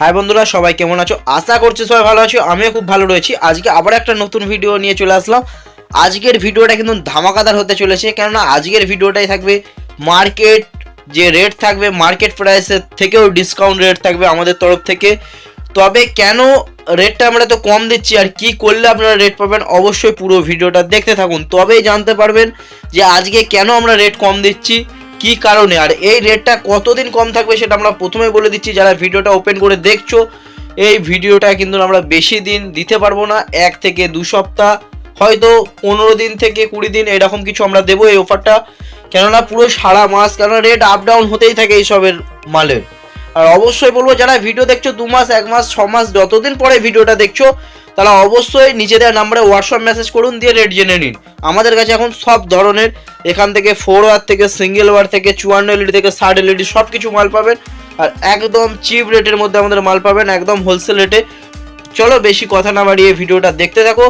High বন্ধুরা, সবাই কেমন আছো? আশা করছি সবাই ভালো আছো, আমিও খুব ভালো রয়েছি। আজকে আবার একটা নতুন ভিডিও নিয়ে চলে আসলাম। আজকের ভিডিওটা কিন্তু ধামাকাদার হতে চলেছে, কেননা আজকের ভিডিওটাই থাকবে মার্কেট যে রেট থাকবে মার্কেট প্রাইসের থেকেও ডিসকাউন্ট রেট থাকবে আমাদের তরফ থেকে। তবে কেন রেটটা আমরা তো কম দিচ্ছি আর কি করলে আপনারা রেট পাবেন, অবশ্যই পুরো ভিডিওটা দেখতে থাকুন। তবেই জানতে পারবেন যে আজকে কেন আমরা রেট কম দিচ্ছি। কি কারণে? আর এই রেটটা কতদিন কম থাকবে সেটা আমরা প্রথমে বলে দিচ্ছি। যারা ভিডিওটা ওপেন করে দেখছ, এই ভিডিওটা কিন্তু আমরা বেশি দিন দিতে পারব না। এক থেকে দু সপ্তাহ, হয়তো পনেরো দিন থেকে কুড়ি দিন এরকম কিছু আমরা দেবো এই অফারটা কেননা পুরো সারা মাস, কেননা রেট আপ ডাউন হতেই থাকে এইসবের মালের। আর অবশ্যই বলব, যারা ভিডিও দেখছ দু মাস, এক মাস, ছ মাস, যতদিন পরে ভিডিওটা দেখছ তারা অবশ্যই নিজেদের নাম্বারে হোয়াটসঅ্যাপ মেসেজ করুন, দিয়ে রেট জেনে নিন। আমাদের কাছে এখন সব ধরনের, এখান থেকে ফোর ওয়ার থেকে সিঙ্গেল ওয়ার থেকে, চুয়ান্ন এলইডি থেকে, ষাট এলইডি সব কিছু মাল পাবেন। আর একদম চিপ রেটের মধ্যে আমাদের মাল পাবেন, একদম হোলসেল রেটে চলো বেশি কথা না বাড়িয়ে ভিডিওটা দেখতে থাকো।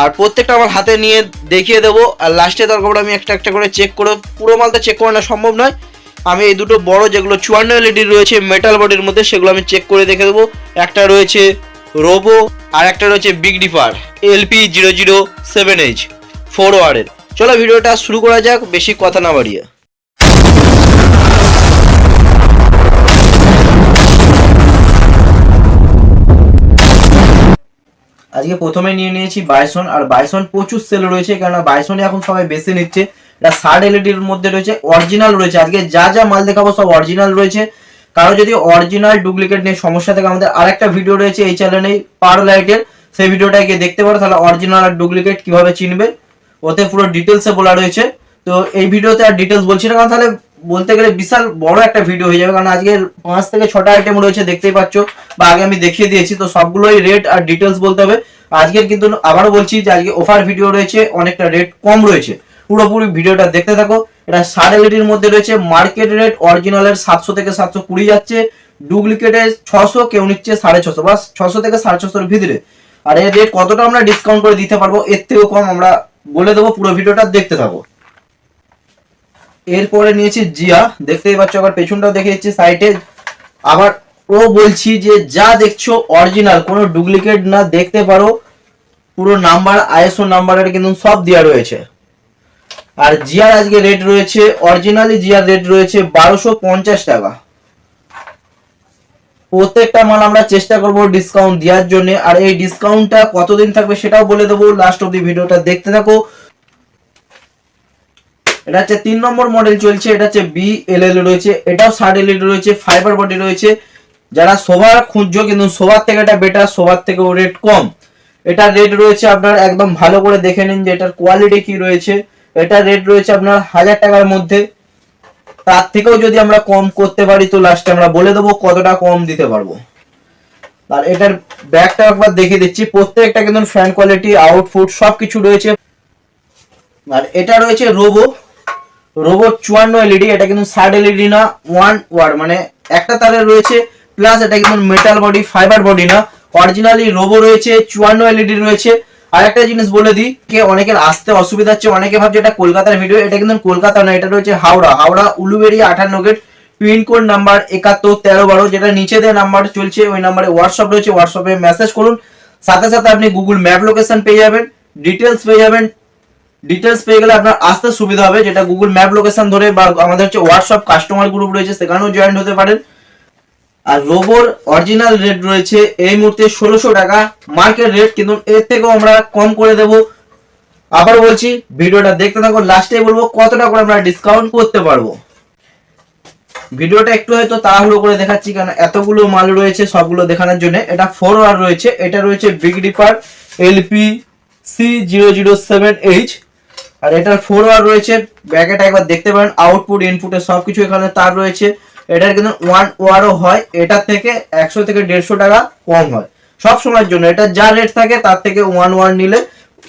আর প্রত্যেকটা আমার হাতে নিয়ে দেখিয়ে দেবো। আর লাস্টে দরকার আমি একটা একটা করে চেক করে, পুরো মালটা চেক করানো সম্ভব নয়। আমি এই দুটো বড় যেগুলো চুয়ান্ন এলইডি রয়েছে মেটাল বডির মধ্যে, সেগুলো আমি চেক করে দেখে দেবো। একটা রয়েছে রোবো আর একটা রয়েছে big dipper LP zero zero seven H four ওয়ারের চলো ভিডিওটা শুরু করা যাক, বেশি কথা না বাড়িয়ে। আজকে প্রথমে নিয়ে নিয়েছি বাইসন আর বাইসন প্রচুর সেল রয়েছে, কেননা বাইসনে এখন সবাই বেছে নিচ্ছে। এটা ষাট এলইডির মধ্যে রয়েছে অরিজিনাল রয়েছে। আজকে যা যা মাল দেখাবো সব অরিজিনাল রয়েছে। কারও যদি অরিজিনাল ডুপ্লিকেট নিয়ে সমস্যা থাকে, আমাদের আরেকটা ভিডিও রয়েছে এই চ্যানেলে পার লাইটের সেই ভিডিওটা গিয়ে দেখতে পারো, তাহলে অরিজিনাল আর ডুপ্লিকেট কীভাবে চিনবে, ওতে পুরো ডিটেলসে বলা রয়েছে। তো এই ভিডিওতে আর ডিটেলস বলছি না, কারণ তাহলে বলতে গেলে বিশাল বড় একটা ভিডিও হয়ে যাবে, কারণ আজকে পাঁচ থেকে ছটা আইটেম রয়েছে, দেখতেই পাচ্ছ, বা আগে আমি দেখিয়ে দিয়েছি, তো সবগুলোই রেট আর ডিটেলস বলতে হবে। আজকের কিন্তু আবারও বলছি যে, আজকে অফার ভিডিও রয়েছে, অনেকটা রেট কম রয়েছে। পুরোপুরি ভিডিওটা দেখতে থাকো। এটা ষাট এলইডির মধ্যে রয়েছে মার্কেট রেট অরিজিনালের সাতশো থেকে সাতশো কুড়ি যাচ্ছে ডুপ্লিকেটের ছশো, কেউ নিচ্ছে সাড়ে ছশো বা ছশো থেকে সাড়ে ছশোর ভিতরে। আর এর রেট কতটা আমরা ডিসকাউন্ট করে দিতে পারব, এর থেকেও কম আমরা বলে দেবো, পুরো ভিডিওটা দেখতে থাকো। এরপরে নিয়েছি জিয়া, দেখতেই পাচ্ছ আবার পেছনটাও দেখে দিচ্ছি সাইটে আবার ও বলছি যে, যা দেখছ অরিজিনাল কোনো ডুপ্লিকেট না, দেখতে পারো। পুরো নাম্বার আইএসও নাম্বারের কিন্তু সব দেওয়া রয়েছে। আর জিয়ার আজকে রেট রয়েছে অরিজিনালি জিয়ার রেট রয়েছে বারোশো পঞ্চাশ টাকা। প্রত্যেকটা মাল আমরা চেষ্টা করব ডিসকাউন্ট দেওয়ার জন্য। আর এই ডিসকাউন্টটা কতদিন থাকবে সেটাও বলে দেবো। লাস্ট অব্দি ভিডিওটা দেখতে থাকো। এটা হচ্ছে তিন নম্বর মডেল চলছে, এটা হচ্ছে বি এল এল রয়েছে, এটাও ষাট এল রয়েছে ফাইবার বডি রয়েছে। যারা সোভার খুঁজছো কিন্তু সোভার থেকে এটা বেটার সোভার থেকে রেট কম। এটা রেট রয়েছে আপনার একদম ভালো করে দেখে নিন যে এটার কোয়ালিটি কি রয়েছে। এটা রেট রয়েছে আপনার হাজার টাকার মধ্যে। তার থেকেও যদি আমরা কম করতে পারি, তো লাস্টে আমরা বলে দেবো কতটা কম দিতে পারব। আর এটার ব্যাগটা একবার দেখে দিচ্ছি। প্রত্যেকটা কিন্তু ফ্যান কোয়ালিটি আউটপুট সবকিছু রয়েছে। আর এটা রয়েছে রোবো রোবো চুয়ান্ন এলইডি এটা কিন্তু ষাট এলইডি না ওয়ান ওয়ার মানে একটা তারে রয়েছে প্লাস এটা কিন্তু মেটাল বডি ফাইবার বডি না। অরিজিনালি রোবো রয়েছে, চুয়ান্ন এলইডি রয়েছে। আর একটা জিনিস বলে দিই, কে অনেকের আসতে অসুবিধা হচ্ছে, অনেকে ভাবছে এটা কলকাতার ভিডিও এটা কিন্তু কলকাতা না এটা রয়েছে হাওড়া। হাওড়া, উলুবেড়িয়া, আঠান্ন গেট পিনকোড নাম্বার একাত্তর, তেরো বারো, যেটা নিচে দেওয়া নাম্বার চলছে, ওই নাম্বারে হোয়াটসঅ্যাপ রয়েছে হোয়াটসঅ্যাপে মেসেজ করুন। সাথে সাথে আপনি গুগল ম্যাপ লোকেশন পেয়ে যাবেন ডিটেলস পেয়ে যাবেন। ডিটেলস পেয়ে গেলে আপনার আসতে সুবিধা হবে, যেটা গুগল ম্যাপ লোকেশন ধরে বা আমাদের হচ্ছে হোয়াটসঅ্যাপ কাস্টমার গ্রুপ রয়েছে, সেখানেও জয়েন হতে পারেন। আর রোবোর অরিজিনাল রেট রয়েছে এই মুহূর্তে ষোলোশো টাকা। মার্কেট রেট কিন্তু এর থেকেও আমরা কম করে দেব। আবার বলছি, ভিডিওটা দেখতে থাকো লাস্টে বলব কতটা করে আমরা ডিসকাউন্ট করতে পারব। ভিডিওটা একটু হয়তো তাড়াহুড়ো করে দেখাচ্ছি কারণ এতগুলো মাল রয়েছে সবগুলো দেখানোর জন্য। এটা ফোর আর রয়েছে, এটা রয়েছে big dipper LP C zero zero seven H আর এটার ফোর ওয়ার রয়েছে ব্যাকেটা একবার দেখতে পারেন আউটপুট ইনপুটে সবকিছু এখানে তার রয়েছে। এটার কিন্তু ওয়ান ওয়ারও হয় এটার থেকে একশো থেকে দেড়শো টাকা কম হয়। সব সময়ের জন্য, এটা যা রেট থাকে তার থেকে ওয়ান ওয়ার নিলে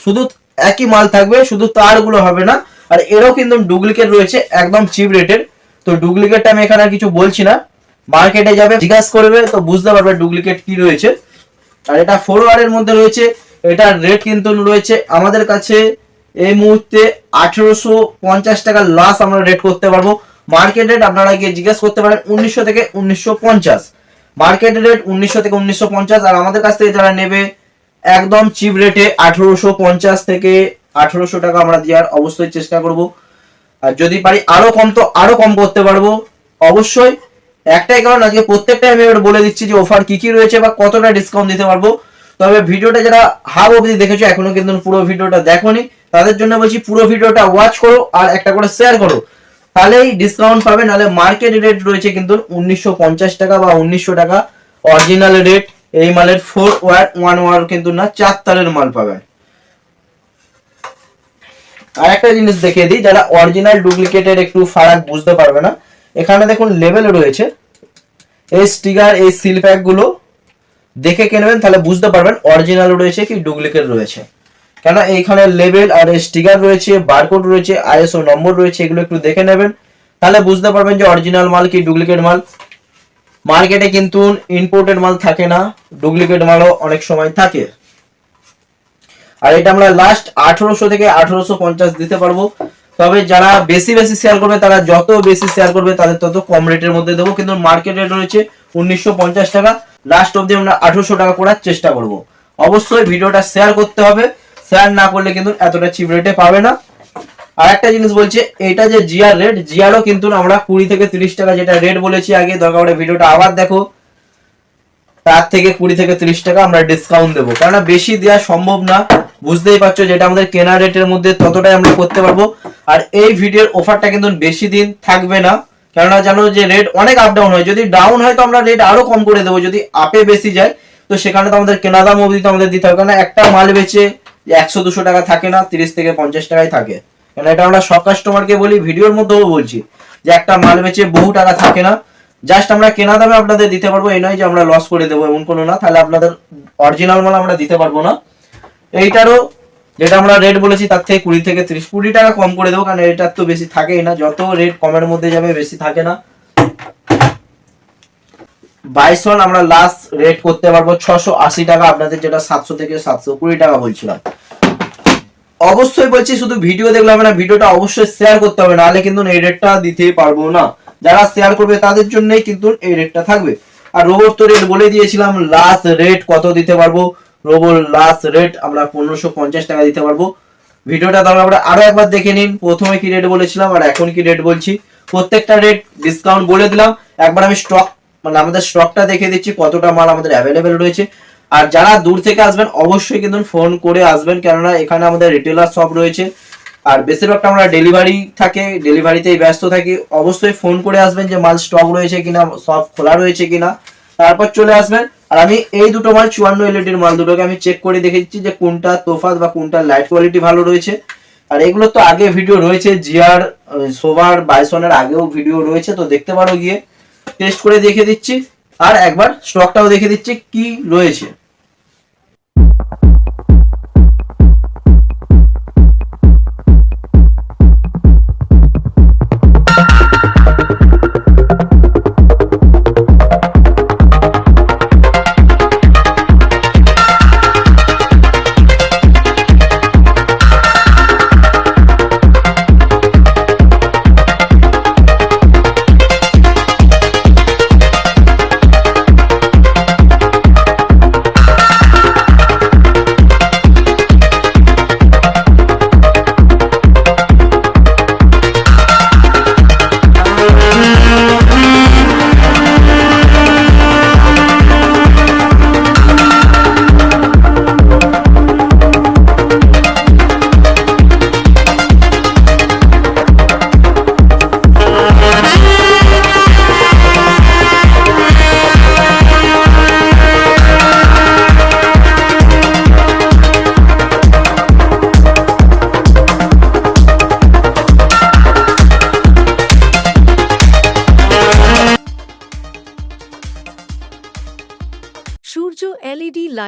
শুধু একই মাল থাকবে, শুধু তারগুলো হবে না। আর এরও কিন্তু ডুপ্লিকেট রয়েছে, একদম চিপ রেটের তো ডুপ্লিকেটটা আমি এখানে কিছু বলছি না। মার্কেটে যাবে, জিজ্ঞাসা করবে, তো বুঝতে পারবে ডুপ্লিকেট কি রয়েছে। আর এটা ফোর ওয়ারের মধ্যে রয়েছে, এটার রেট কিন্তু রয়েছে আমাদের কাছে এই মুহূর্তে আঠেরোশো পঞ্চাশ টাকা লাস আমরা রেট করতে পারব। মার্কেট রেট আপনারা গিয়ে জিজ্ঞেস করতে পারেন উনিশশো থেকে উনিশশো পঞ্চাশ। মার্কেট রেট উনিশশো থেকে উনিশশো পঞ্চাশ, আর আমাদের কাছ থেকে যারা নেবে, একদম চিপ রেটে আঠেরোশো পঞ্চাশ থেকে আঠেরোশো টাকা আমরা দেওয়ার অবশ্যই চেষ্টা করব। আর যদি পারি আরও কম তো আরও কম করতে পারব। অবশ্যই একটাই কারণ, আজকে প্রত্যেকটা আমি এবার বলে দিচ্ছি যে অফার কি কি রয়েছে বা কতটা ডিসকাউন্ট দিতে পারব। তবে ভিডিওটা যারা হাফ অবধি দেখেছ, এখনও কিন্তু পুরো ভিডিওটা দেখোনি, তাদের জন্য বলছি পুরো ভিডিওটা ওয়াচ করো আর একটা করে শেয়ার করো। তাহলেই ডিসকাউন্ট পাবে, নাহলে মার্কেট রেট রয়েছে কিন্তু উনিশশো পঞ্চাশ টাকা বা উনিশশো টাকা। অরিজিনাল রেট এই মালের ফোর ওয়ার ওয়ান ওয়ার কিন্তু না, চার তারের মাল পাবেন। আর একটা জিনিস দেখিয়ে দিই, যারা অরিজিনাল ডুপ্লিকেটের একটু ফারাক বুঝতে পারবে না, এখানে দেখুন লেভেল রয়েছে। এই স্টিকার এই সিল প্যাকগুলো, দেখে কিনবেন, তাহলে বুঝতে পারবেন অরিজিনাল রয়েছে কি ডুপ্লিকেট রয়েছে। কেন এইখানে লেভেল আর স্টিকার রয়েছে বারকোড রয়েছে আইএসও নম্বর রয়েছে, এগুলো একটু দেখে নেবেন। তাহলে বুঝতে পারবেন যে অরিজিনাল মাল কি ডুপ্লিকেট মাল। মার্কেটে কিন্তু ইম্পোর্টেড মাল থাকে না ডুপ্লিকেট মালও অনেক সময় থাকে। আর এটা আমরা লাস্ট আঠারোশো থেকে আঠারোশো পঞ্চাশ দিতে পারব। তবে যারা বেশি বেশি শেয়ার করবে, তারা যত বেশি শেয়ার করবে, তাদের তত কম রেটের মধ্যে দেবো। কিন্তু মার্কেট রেট রয়েছে উনিশশো পঞ্চাশ টাকা। লাস্ট অব্দি আমরা আঠারোশো টাকা করার চেষ্টা করব। অবশ্যই ভিডিওটা শেয়ার করতে হবে। শেয়ার না করলে কিন্তু এতটা চিপ রেটে পাবে না। আর একটা জিনিস বলছে, এটা যে জিআর রেট জিআরও কিন্তু আমরা কুড়ি থেকে তিরিশ টাকা যেটা রেট বলেছি আগে, দরকার পড়ে ভিডিওটা আবার দেখো। তার থেকে কুড়ি থেকে তিরিশ টাকা আমরা ডিসকাউন্ট দেবো। কেননা বেশি দেওয়া সম্ভব না। বুঝতেই পারছ যেটা আমাদের কেনা রেটের মধ্যে ততটাই আমরা করতে পারব। আর এই ভিডিওর অফারটা কিন্তু বেশি দিন থাকবে না। কেননা জানো যে রেট অনেক আপ ডাউন হয়। যদি ডাউন হয় তো আমরা রেট আরও কম করে দেবো। যদি আপে বেশি যায়, তো সেখানে তো আমাদের কেনা দাম অবধি তো আমাদের দিতে হবে। কারণ একটা মাল বেচে একশো দুশো টাকা থাকে না, তিরিশ থেকে পঞ্চাশ টাকায় থাকে। কেন এটা আমরা সব কাস্টমারকে বলি, ভিডিওর মধ্যেও বলছি যে একটা মাল বেচে বহু টাকা থাকে না। জাস্ট আমরা কেনা দামে আপনাদের দিতে পারব, এই নয় যে আমরা লস করে দেবো এমন কোনো না, তাহলে আপনাদের অরিজিনাল মাল আমরা দিতে পারব না। এইটারও যেটা আমরা রেট বলেছি, তার থেকে কুড়ি থেকে ত্রিশ, কুড়ি টাকা কম করে দেবো, কারণ এটার তো বেশি থাকেই না, যত রেট কমের মধ্যে যাবে, বেশি থাকে না। বাইসন আমরা লাস্ট রেট করতে পারব ছশো আশি টাকা, আপনাদের যেটা সাতশো থেকে সাতশো কুড়ি টাকা বলছিলাম। অবশ্যই বলছি, শুধু ভিডিও দেখলে হবে না, ভিডিওটা অবশ্যই শেয়ার করতে হবে, নাহলে কিন্তু এই রেটটা দিতেই পারব না। যারা শেয়ার করবে, তাদের জন্যই কিন্তু এই রেটটা থাকবে। আর রোবট তো রেট বলে দিয়েছিলাম লাস্ট রেট কত দিতে পারব? রোবট লাস্ট রেট আমরা পনেরোশো পঞ্চাশ টাকা দিতে পারব। ভিডিওটা তাহলে আমরা আরও একবার দেখে নিন, প্রথমে কি রেট বলেছিলাম আর এখন কি রেট বলছি। প্রত্যেকটা রেট ডিসকাউন্ট বলে দিলাম, একবার আমি স্টক মানে আমাদের স্টকটা দেখে দিচ্ছি, কতটা মাল আমাদের অ্যাভেলেবেল রয়েছে। আর যারা দূর থেকে আসবেন, অবশ্যই কিন্তু ফোন করে আসবেন, কেননা এখানে আমাদের রিটেলার সব রয়েছে। আর বেশিরভাগটা আমরা ডেলিভারি থাকে ডেলিভারিতেই ব্যস্ত থাকি। অবশ্যই ফোন করে আসবেন যে মাল স্টক রয়েছে কিনা সব খোলা রয়েছে কিনা। তারপর চলে আসবেন। আর আমি এই দুটো মাল, চুয়ান্ন এলইডির মাল দুটোকে আমি চেক করে দেখে দিচ্ছি যে কোনটা তোফাত বা কোনটা লাইট কোয়ালিটি ভালো রয়েছে। আর এগুলো তো আগে ভিডিও রয়েছে, জিয়ার সোভার বাইসনের আগেও ভিডিও রয়েছে, তো দেখতে পারো গিয়ে। টেস্ট করে দেখে দিচ্ছি। আর একবার স্টকটাও দেখে দিচ্ছি কি রয়েছে।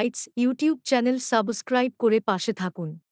সূর্য ইউটিউব চ্যানেল সাবস্ক্রাইব করে পাশে থাকুন।